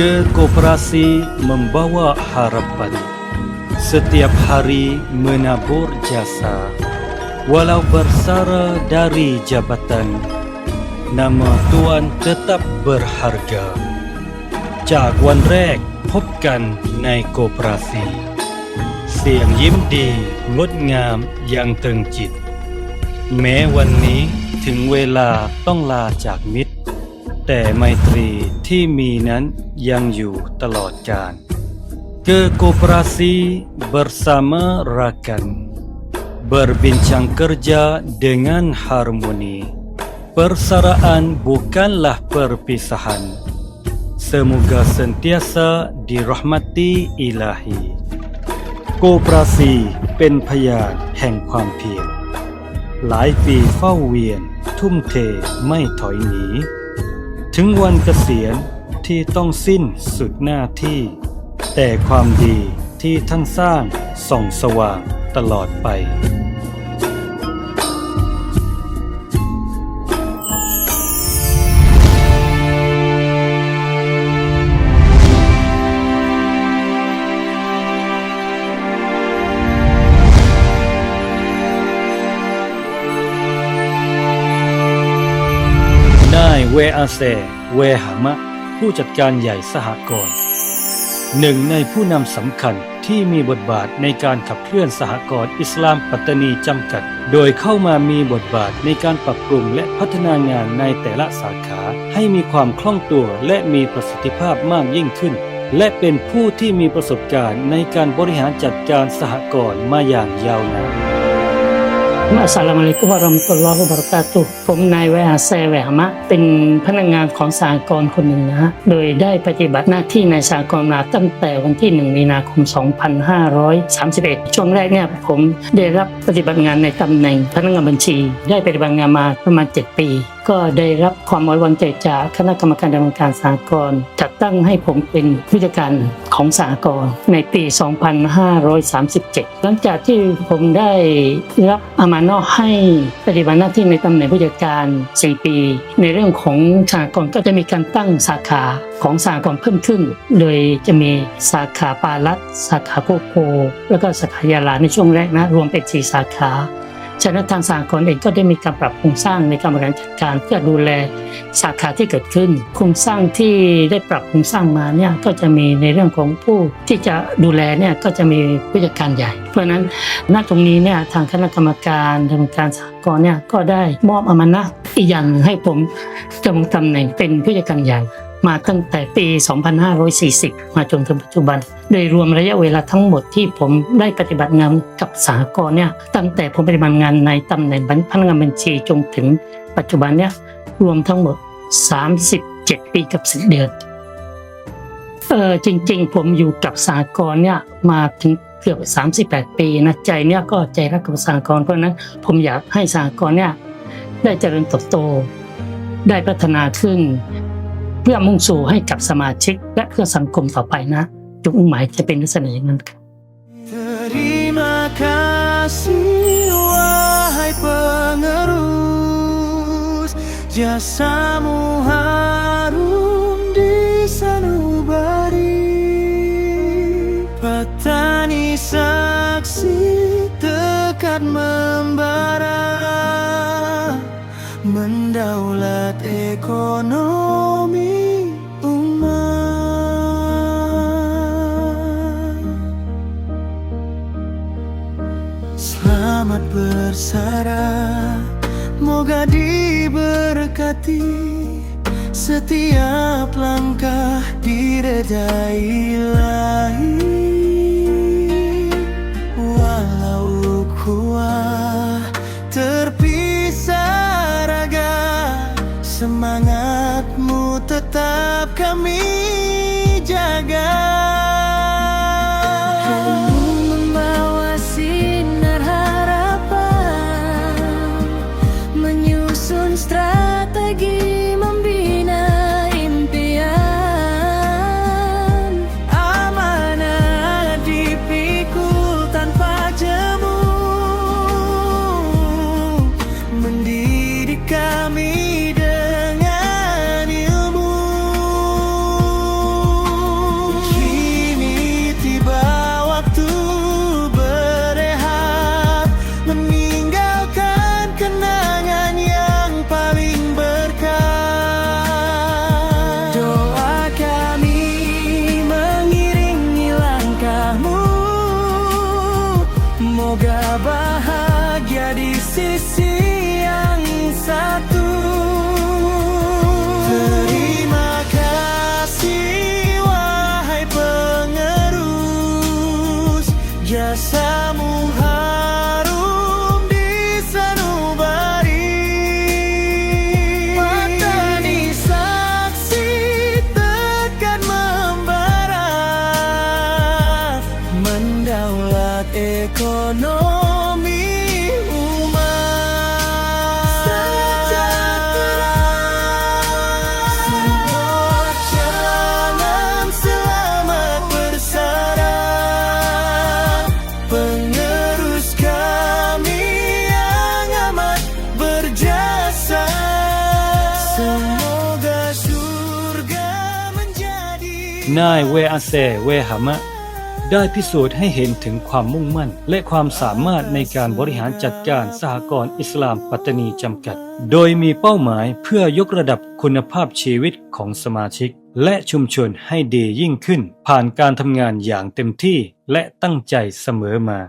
ke koperasi membawa harapan setiap hari menabur jasa walau bersara dari jabatan nama tuan tetap berharga จากวันแรกพบกันในโกปราซี เสียงยิ้มดีงดงามยังตรึงจิต แม้วันนี้ถึงเวลาต้องลาจากมิตร แต่ไมตรีที่มีนั้นยังอยู่ตลอดกาล Ke koperasi bersama rakan Berbincang kerja dengan harmoni Persaraan bukanlah perpisahan Semoga sentiasa dirahmati ilahi โกปราซีเป็นพยานแห่งความเพียรหลายปีเฝ้าเวียน ทุ่มเทไม่ถอยหนี ถึงวันเกษียณที่ต้องสิ้นสุดหน้าที่ แต่ความดีที่ท่านสร้างส่องสว่างตลอดไป เวอาเซ เวหามะ ผู้จัดการใหญ่สหกรณ์หนึ่งในผู้นำสำคัญที่มีบทบาทในการขับเคลื่อนสหกรณ์อิสลามปัตตานีจำกัด โดยเข้ามามีบทบาทในการปรับปรุงและพัฒนางานในแต่ละสาขาให้มีความคล่องตัวและมีประสิทธิภาพมากยิ่งขึ้น และเป็นผู้ที่มีประสบการณ์ในการบริหารจัดการสหกรณ์มาอย่างยาวนาน Assalamualaikum warahmatullahi wabarakatuh ผมนายแวอาแซแวหมะ เป็นพนักงานของสหกรณ์คนหนึ่งนะฮะโดยได้ปฏิบัติหน้าที่ในสหกรณ์มาตั้งแต่วันที่ 1 มีนาคม 2531 ช่วงแรกเนี่ยผมได้รับปฏิบัติงานในตำแหน่งพนักงานบัญชี ได้ปฏิบัติงานมาประมาณ 7 ปี ก็ได้รับความไว้วางใจจากคณะกรรมการดำเนินการสหกรณ์จัดตั้งให้ผมเป็นผู้จัดการ ของสหกรณ์ในปี 2537 หลังจากที่ผมได้รับอามานอให้ปฏิบัติหน้าที่ในตำแหน่งผู้จัดการ 4 ปี ในเรื่องของสหกรณ์ก็จะมีการตั้งสาขาของสหกรณ์เพิ่มขึ้น โดยจะมีสาขาปาลัดสาขาโกโกแล้วก็สาขายาลาในช่วงแรกนะรวมเป็นสี่สาขา ฉะนั้นทางสากลเองก็ได้มีการปรับโครงสร้างในการบริหารจัดการเพื่อดูแลสาขาที่เกิดขึ้น โครงสร้างที่ได้ปรับโครงสร้างมาเนี่ยก็จะมีในเรื่องของผู้ที่จะดูแลเนี่ยก็จะมีผู้จัดการใหญ่ เพราะนั้นณตรงนี้เนี่ยทางคณะกรรมการดำเนินการสากลเนี่ยก็ได้มอบอำนาจอีกอย่างหนึ่งให้ผมดำรงตำแหน่งเป็นผู้จัดการใหญ่ มาตั้งแต่ปี 2540 มาจนถึงปัจจุบัน โดยรวมระยะเวลาทั้งหมดที่ผมได้ปฏิบัติงานกับสหกรณ์เนี่ยตั้งแต่ผมปฏิบัติงานในตำแหน่งพนักงานบัญชีจนถึงปัจจุบันเนี่ยรวมทั้งหมด 37 ปีกับ10เดือนเออจริง ๆ ผมอยู่กับสหกรณ์เนี่ยมาถึงเกือบ 38 ปีนะใจเนี่ยก็ใจรักกับสหกรณ์เพราะนั้นผมอยากให้สหกรณ์เนี่ยได้เจริญเติบโตได้พัฒนาขึ้น เพื่อมุ่งสู่ให้กับสมาชิก และเพื่อสังคมต่อไปนะ จุดมุ่งหมายจะเป็นลักษณะอย่างนั้นครับ Terima kasih wahai penerus Jasamu harum di sanubari Petani saksi tekad membara Mendaulat ekonomi umat Selamat bersara, moga diberkati setiap langkah diredai ilahi. Kami jaga. นายเวอาเซเวหามะ ได้พิสูจน์ให้เห็นถึงความมุ่งมั่น และความสามารถในการบริหารจัดการสหกรณ์อิสลามปัตตานีจำกัด โดยมีเป้าหมายเพื่อยกระดับคุณภาพชีวิตของสมาชิก และชุมชนให้ดียิ่งขึ้น ผ่านการทำงานอย่างเต็มที่และตั้งใจเสมอมา